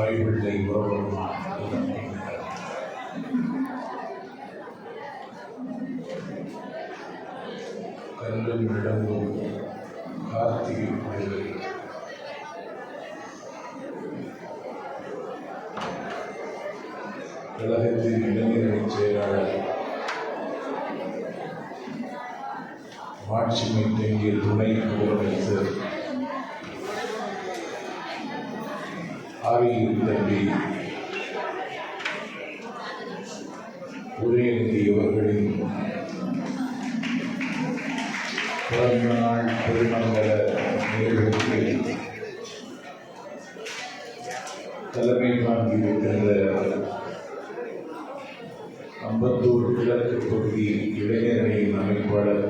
வாய்ப்பிள்ளை உறவும் கல்லும் இடமும் கார்த்திகை பிள்ளை கழகத்தின் இளைஞரணி செயலாளர் மாட்சிமை தெங்கிய துணை முதலமைச்சர் ஆரியின் தம்பி உதயநிதி அவர்களின் பிறந்த நாள் நிகழ்வுக்கு தலைமை தாங்கியிருக்கின்ற அம்பத்தூர் கிழக்கு பகுதி இளைஞரணியின் அமைப்பாளர்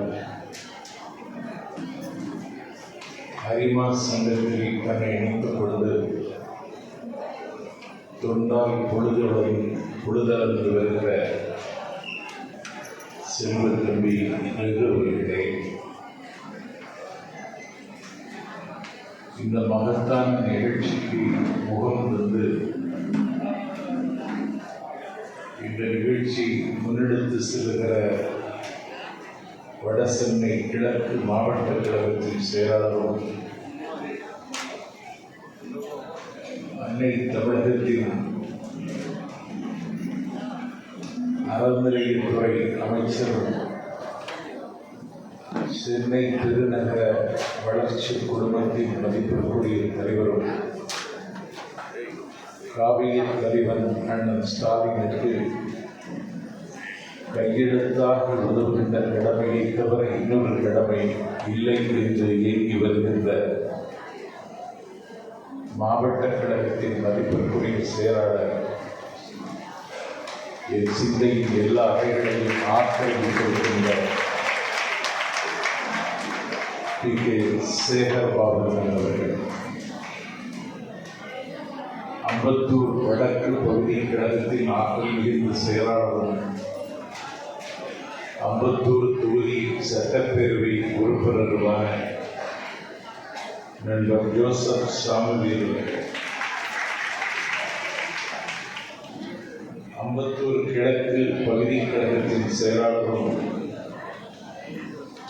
ஹரிமா சங்கத்தில் தன்னை இணைத்துக் கொண்டு தொண்டால் பொழுதுடன் பொழுதளந்து வருகிற செல்வ தம்பி நிகழ்வுகளே இந்த மகத்தான நிகழ்ச்சிக்கு முகம் தந்து இந்த நிகழ்ச்சி முன்னெடுத்து செல்கிற வடசென்னை கிழக்கு மாவட்ட கழகத்தின் செயலாளரும் அன்னை தமிழகத்தின் அறநிலையத்துறை அமைச்சரும் சென்னை பெருநகர வளர்ச்சி குழுமத்தின் மதிப்பிற்குரிய தலைவரும் காவிய தலைவன் அண்ணன் ஸ்டாலினுக்கு கையெழுத்தாக உதவுகின்ற கடமையை தவிர இன்னொரு கடமை இல்லை என்று இயங்கி வருகின்ற மாவட்ட கழகத்தின் மதிப்பிற்குரிய செயலாளர் என் சிந்தையின் எல்லா அறைகளையும் ஆற்றல் கொடுக்கின்ற பி. கே. சேகர் பாபுதன் அவர்கள். அம்பத்தூர் வடக்கு பகுதி கழகத்தின் ஆற்றல் மிகுந்த செயலாளரும் அம்பத்தூர் தொகுதி சட்டப்பேரவை உறுப்பினருமான நண்பர் ஜோசப் சாமுவேல் அவர்கள். அம்பத்தூர் பகுதி கழகத்தின் செயலாளரும்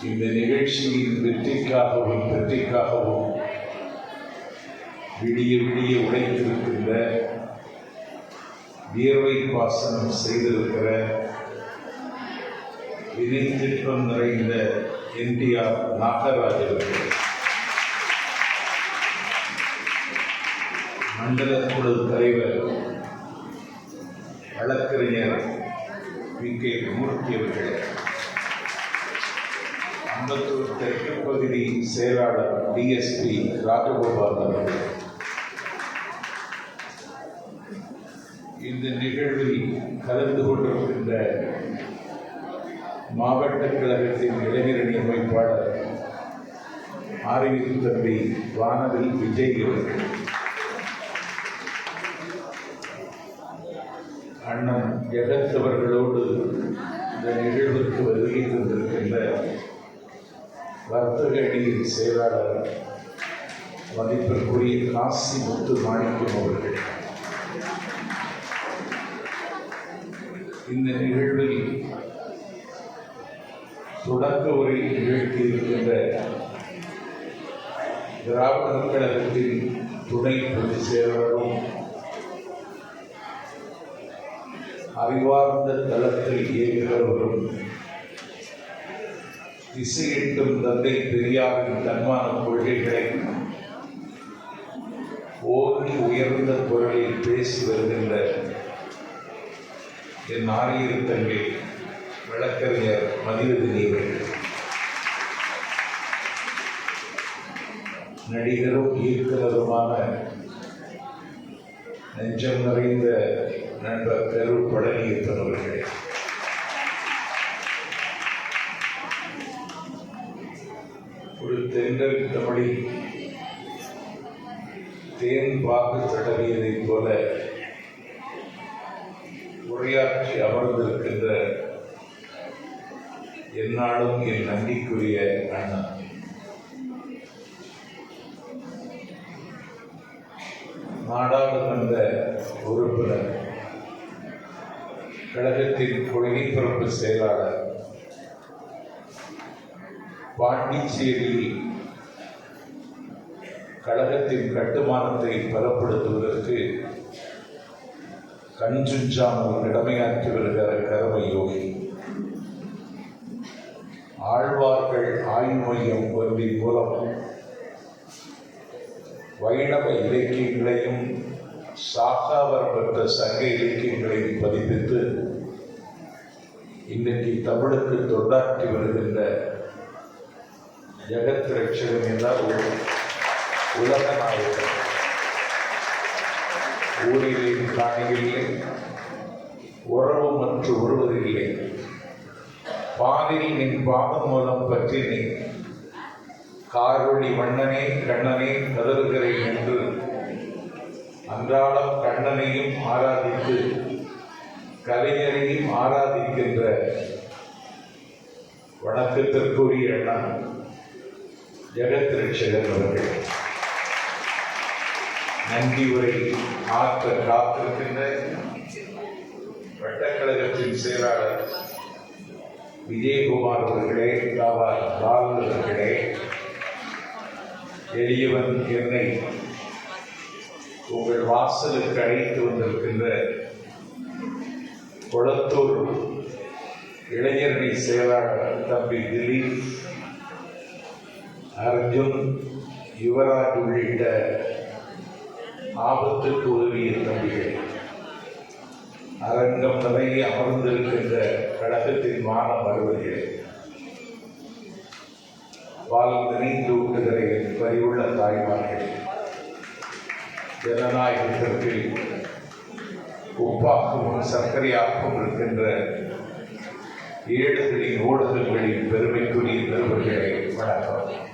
இந்த நிகழ்ச்சியின் வெற்றிக்காகவும் வெற்றிக்காகவும் விடிய விடிய உழைத்திருக்கின்ற வியர்வை பாசனம் செய்திருக்கிற வினை திட்டம் நிறைந்த என்டிஆர் நாகராஜ் அவர்கள். மண்டல குழு தலைவர் வழக்கறிஞர் பி கே மூர்த்தி அவர்களே அம்பத்தூர் தெற்கு பகுதி செயலாளர் டிஎஸ்பி ராஜகோபால் அவர்கள். இந்த நிகழ்வில் கலந்து கொண்டிருக்கின்ற மாவட்ட கழகத்தின் இளைஞரணி அமைப்பாளர் ஆரியு தம்பி வானவில் விஜய் அவர்கள். அண்ணன் ஜெகத் அவர்களோடு இந்த நிகழ்வுக்கு வருகை தந்திருக்கின்ற வர்த்தக அணியின் செயலாளர் மதிப்பிற்குரிய காசி முத்து மாணிக்கம் அவர்கள். இந்த நிகழ்வில் தொடக்க உரை நிகழ்த்தி இருக்கின்ற திராவிடர் கழகத்தின் துணை பொதுச் செயலாளரும் அறிவார்ந்த தளத்தில் இயங்குகிறவரும் திசையிட்டும் தந்தை பெரியாரின் தன்மான கொள்கைகளை ஓங்கி உயர்ந்த குரலில் பேசி வருகின்ற என் ஆரியர் தங்கை வழக்கறிஞர் மதிவதினி நடிகரும் இயக்குநருமான நெஞ்சம் நிறைந்த நண்பர் பெரு பழனியப்பன் அவர்களே ஒரு தென்றல் தமிழில் தேன் பாக்கு தடவியதைப் போல உரையாற்றி அமர்ந்திருக்கின்ற என்னாலும் என் நம்பிக்குரிய அண்ணன் நாடாளுமன்ற உறுப்பினர் கழகத்தின் கொள்கை பொறுப்பு செயலாளர் பாண்டிச்சேரி கழகத்தின் கட்டுமானத்தை பலப்படுத்துவதற்கு கஞ்சுஞ்சாமல் கடமையாற்றி வருகிற கரும யோகி. ஆழ்வார்கள் ஆய்வு மையம் ஒன்றின் மூலம் வைணவ இலக்கியங்களையும் சாகாவரம் பெற்ற சங்க இலக்கியங்களை பதிப்பித்து இன்றைக்கு தமிழுக்கு தொண்டாற்றி வருகின்ற ஜெகத் ரட்சகன் என்றால் ஒரு உலக நாயகன் ஊரிலே காணியில்லை உறவு மற்ற உருவதில்லை பாதில் நின் பாதம் மூலம் பற்றினே கார்வழி மன்னனே கண்ணனே கதறுகிறேன் என்று அன்றாடம் கண்ணனையும் ஆராதித்து கலைஞரையும் ஆராதிக்கின்ற வணக்கத்திற்குரிய அண்ணன் ஜெகத் ரட்சகர் அவர்கள். நன்றி உரை ஆற்ற காத்திருக்கின்ற வட்டக்கழகத்தின் செயலாளர் விஜயகுமார் அவர்களே ராவார் லால் அவர்களே எளியவன் என்னை வாசலுக்கு அழைத்து வந்திருக்கின்ற கொளத்தூர் இளைஞரணி செயலாளர் தம்பி திலீப் அர்ஜுன் யுவராஜ் உள்ளிட்ட ஆபத்துக்கு உதவிய தம்பிகள். அரங்கம் நிறைய அமர்ந்திருக்கின்ற கழகத்தின் மாணவ அலுவலர்களே. பால் நினைந்து ஜனநாயகத்திற்கு உப்பாக்கும் சர்க்கரையாக்கும் இருக்கின்ற ஏடுகளின் ஊடகங்களின் பெருமைக்குரிய பெருமைகளை வணக்கம்.